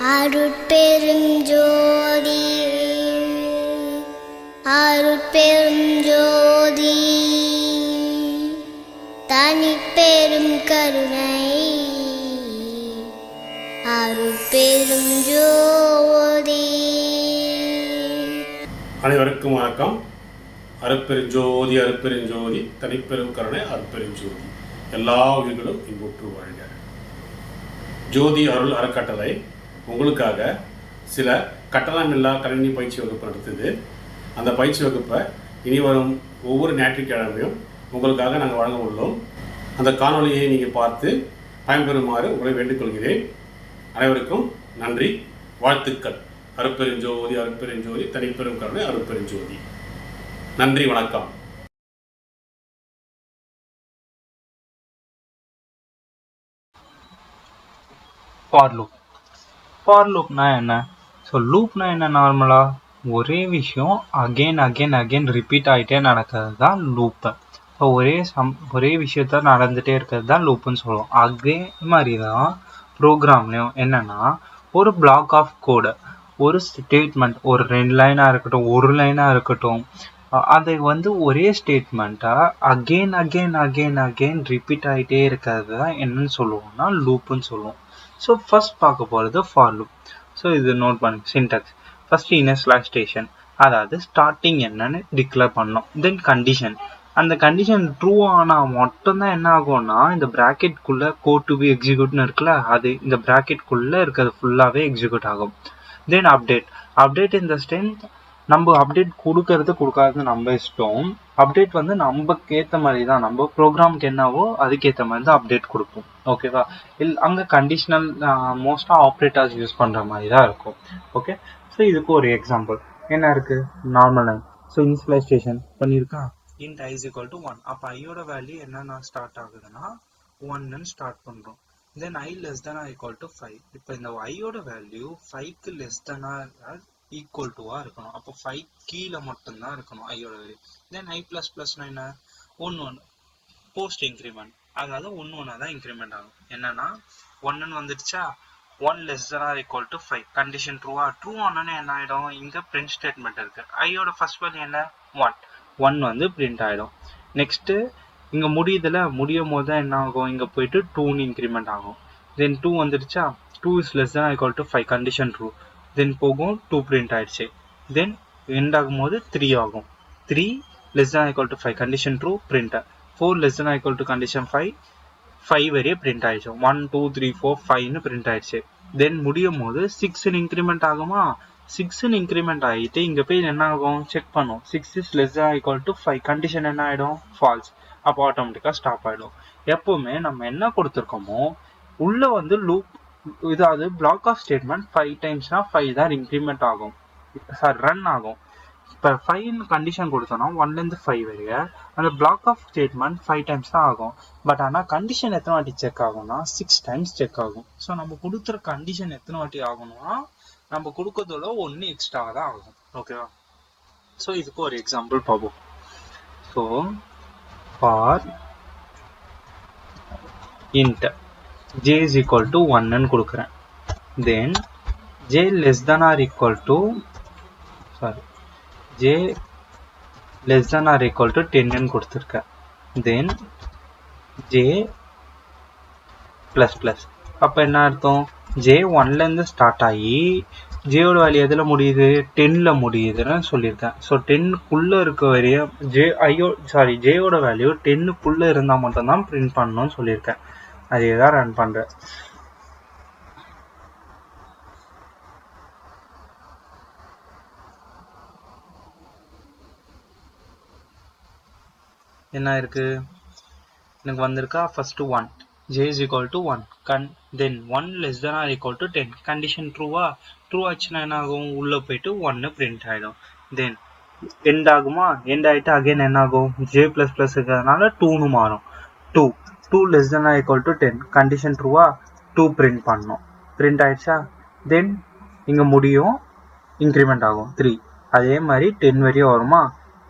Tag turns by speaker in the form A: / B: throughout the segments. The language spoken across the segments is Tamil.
A: அருட்பெரும் ஜோதி அருட்பெரும் ஜோதி. தனிப்பெரும் கருணை அருட்பெரும் ஜோதி.
B: அனைவருக்கும் வணக்கம். அருப்பெருஞ்சோதி அருப்பெருஞ்சோதி தனிப்பெரும் கருணை அருப்பெருஞ்சோதி எல்லா உயிர்களும் இன்புற்று வாழ்க. ஜோதி அருள் அறக்கட்டளை உங்களுக்காக சில கட்டணமில்லா கணினி பயிற்சி வகுப்பு நடத்துது. அந்த பயிற்சி வகுப்பை இனி வரும் ஒவ்வொரு ஞாயிற்றுக்கிழமையும் உங்களுக்காக நாங்கள் வழங்க உள்ளோம். அந்த காணொளியை நீங்கள் பார்த்து பயன்பெறுமாறு உங்களை வேண்டிக்கொள்கிறேன் அனைவருக்கும் நன்றி. வாழ்த்துக்கள். அருப்பெருஞ்சோதி அருப்பெருஞ்சோதி தனிப்பெரும் கருணை அருப்பெருஞ்சோதி நன்றி வணக்கம்.
C: ஃபார் ஃபார் லூப்னா என்ன? ஸோ லூப்னா என்ன நார்மலாக ஒரே விஷயம் அகெயின் அகெயின் அகெயின் ரிப்பீட் ஆகிட்டே நடக்கிறது தான் லூப்பு ஸோ ஒரே சம் ஒரே விஷயத்த நடந்துகிட்டே இருக்கிறது தான் லூப்புன்னு சொல்லுவோம். அதே மாதிரி தான் ப்ரோக்ராம்லேயும் என்னென்னா ஒரு பிளாக் ஆஃப் கோடு ஒரு ஸ்டேட்மெண்ட் ஒரு ரெண்டு லைனாக இருக்கட்டும் ஒரு லைனாக இருக்கட்டும் அதை வந்து ஒரே ஸ்டேட்மெண்ட்டாக again again again again repeat ஆகிட்டே இருக்கிறது தான் என்னன்னு சொல்லுவோம்னா லூப்புன்னு சொல்லுவோம். ஸோ ஃபஸ்ட் பார்க்க போகிறது ஃபார் லூப் ஸோ இது நோட் பண்ணுங்க சின்டாக்ஸ் ஃபர்ஸ்ட் இனர் ஸ்டேஷன் அதாவது ஸ்டார்டிங் என்னன்னு டிக்ளேர் பண்ணோம் தென் கண்டிஷன் அந்த கண்டிஷன் ட்ரூ ஆனால் மட்டும்தான் என்ன ஆகும்னா இந்த ப்ராக்கெட்குள்ளே கோட் டு பி எக்ஸிக்யூட்னு இருக்குல்ல அது இந்த ப்ராக்கெட்குள்ளே இருக்கிறது ஃபுல்லாகவே எக்ஸிக்யூட் ஆகும். தென் அப்டேட் அப்டேட் இந்த ஸ்டென்த் நம்ம அப்டேட் கொடுக்கறது கொடுக்காதது நம்ம இஷ்டம். அப்டேட் வந்து நமக்கு ஏற்ற மாதிரி தான் நம்ம ப்ரோக்ராம்க்கு என்னவோ அதுக்கேற்ற மாதிரி தான் அப்டேட் கொடுப்போம் ஓகேவா இல் அங்கே கண்டிஷனல் மோஸ்ட்டாக ஆப்ரேட்டர்ஸ் யூஸ் பண்ணுற மாதிரி தான் இருக்கும். ஓகே ஸோ இதுக்கு ஒரு எக்ஸாம்பிள் என்ன இருக்குது நார்மல் லைன் ஸோ இன்ஸ்பிளைஸ்டேஷன் பண்ணியிருக்கா? Int i's equal to one அப்போ ஐயோட வேல்யூ என்னென்ன ஸ்டார்ட் ஆகுதுன்னா ஒன்னு ஸ்டார்ட் பண்ணுறோம் then i less then equal to five இப்போ இந்த ஐயோட வேல்யூ ஃபைவ்க்கு லெஸ் தென் ஈக்குவல் டுவாக இருக்கணும். அப்போ ஃபைவ் கீழே மட்டும்தான் இருக்கணும் ஐயோட வேல்யூ தென் ஐ ப்ளஸ் ப்ளஸ்னா என்ன? ஒன்று ஒன்று போஸ்ட் இன்க்ரிமெண்ட் அதாவது ஒன்று ஒன்றா தான் இன்க்ரிமெண்ட் ஆகும். என்னன்னா ஒன்றுன்னு வந்துடுச்சா? One less or equal to five condition ட்ரூவா true ஒன்னு என்ன ஆகிடும் இங்கே பிரிண்ட் ஸ்டேட்மெண்ட் இருக்கு. ஐயோட ஃபர்ஸ்ட் வேல்யூ என்ன? ஒன் ஒன் வந்து பிரிண்ட் ஆகிடும் நெக்ஸ்ட்டு இங்கே முடியுதுல? முடியும் போது தான் என்ன ஆகும் இங்கே போயிட்டு டூன்னு இன்க்ரிமெண்ட் ஆகும். தென் டூ வந்துடுச்சா? Two is less than equal to five condition true then போகும் டூ பிரிண்ட் ஆயிடுச்சு. தென் எண்ட் ஆகும்போது த்ரீ ஆகும். Three less than equal to five condition true print four less than equal to condition five five வரையே print ஆயிடுச்சு. ஒன் டூ த்ரீ ஃபோர் ஃபைவ்னு பிரிண்ட் ஆயிடுச்சு. தென் முடியும் போது சிக்ஸ்னு இன்க்ரிமெண்ட் ஆகுமா? சிக்ஸ்னு இன்க்ரிமெண்ட் ஆகிட்டு இங்கே போய் என்ன ஆகும்? செக் பண்ணும். Six is less than equal to five condition என்ன ஆகிடும் ஃபால்ஸ் அப்போ ஆட்டோமேட்டிக்காக ஸ்டாப் ஆகிடும் எப்போவுமே நம்ம என்ன கொடுத்துருக்கோமோ உள்ள வந்து லூப் இதாவது பிளாக் ஆஃப் ஸ்டேட்மெண்ட் ஃபைவ் டைம்ஸ்னா ஃபைவ் தான் இன்க்ரிமெண்ட் ஆகும். சாரி ரன் ஆகும். இப்போ ஃபைவ்னு கண்டிஷன் கொடுத்தோம்னா ஒன்லேருந்து ஃபைவ் வரைய. அந்த block of statement five times தான் ஆகும். பட் ஆனால் கண்டிஷன் எத்தனை வாட்டி செக் ஆகும்னா சிக்ஸ் டைம்ஸ் செக் ஆகும். ஸோ நம்ம கொடுத்துற கண்டிஷன் எத்தனை வாட்டி ஆகணும்னா நம்ம கொடுக்கறதோட ஒன்று எக்ஸ்ட்ரா தான் ஆகும். ஓகேவா ஸோ இதுக்கு ஒரு எக்ஸாம்பிள் பார்ப்போம். So for int j is equal to 1 கொடுக்குறேன். Then j less than or equal to sorry j less than or equal to 10 கொடுத்துருக்கேன். Then j plus plus. அப்போ என்ன அர்த்தம்? J 1ல இருந்து ஸ்டார்ட் ஆகி j வேல்யூ எதில் முடியுது? 10ல முடியுதுன்னு சொல்லியிருக்கேன். ஸோ குள்ள இருக்க வரையும் j ஐயோ சாரி j ஓட வேல்யூ டென்னுக்குள்ள இருந்தா மட்டும்தான் பிரிண்ட் பண்ணணும்னு சொல்லியிருக்கேன். அதே தான் ரன் பண்றேன். என்ன இருக்கு? எனக்கு வந்திருக்கா first one J is equal to one gun then one less than or equal to ten condition ட்ரூவா true ஆச்சுன்னா என்ன ஆகும்? உள்ள போயிட்டு ஒன்னு பிரிண்ட் ஆயிடும். தென் எண்ட் ஆகுமா? எண்ட் ஆயிட்டு அகைன் என்ன ஆகும்? ஜே பிளஸ் பிளஸ் இருக்கிறதுனால டூன்னு மாறும். Two two less than or equal to ten condition ட்ரூவாக two print பண்ணோம் பிரிண்ட் ஆயிடுச்சா? தென் இங்கே முடியும். இன்க்ரிமெண்ட் ஆகும். த்ரீ அதே மாதிரி டென் வரையும் வருமா?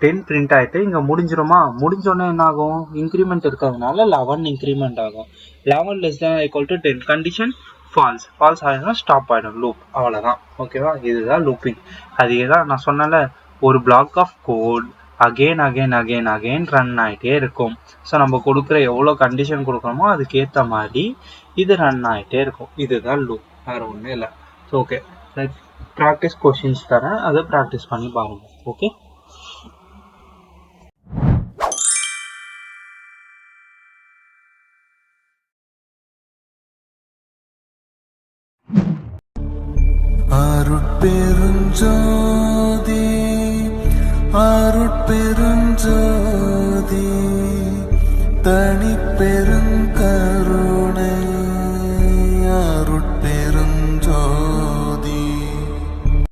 C: டென் பிரிண்ட் ஆகிட்டு இங்கே முடிஞ்சிருமா? முடிஞ்சோடனே என்ன ஆகும் இன்க்ரிமெண்ட் இருக்கிறதுனால லெவன் இன்க்ரிமெண்ட் ஆகும் eleven less than equal to ten condition false false ஆகிடும்னா stop ஆகிடும் லூப் அவ்வளோதான் ஓகேவா இதுதான் லூப்பிங் அதே தான் நான் சொன்னல ஒரு block of code again again again again run ஆகிட்டே இருக்கும். ஸோ நம்ம கொடுக்குற எவ்வளோ கண்டிஷன் கொடுக்குறோமோ அதுக்கேற்ற மாதிரி இது ரன் ஆகிட்டே இருக்கும். இதுதான் லூப் வேறு ஒன்றும் இல்லை. ஸோ ஓகே ப்ராக்டிஸ் கொஷின்ஸ் தரேன். அதை ப்ராக்டிஸ் பண்ணி பாருங்கள் ஓகே
D: அருட்பெருஞ்சோதி தனிப்பெருங்க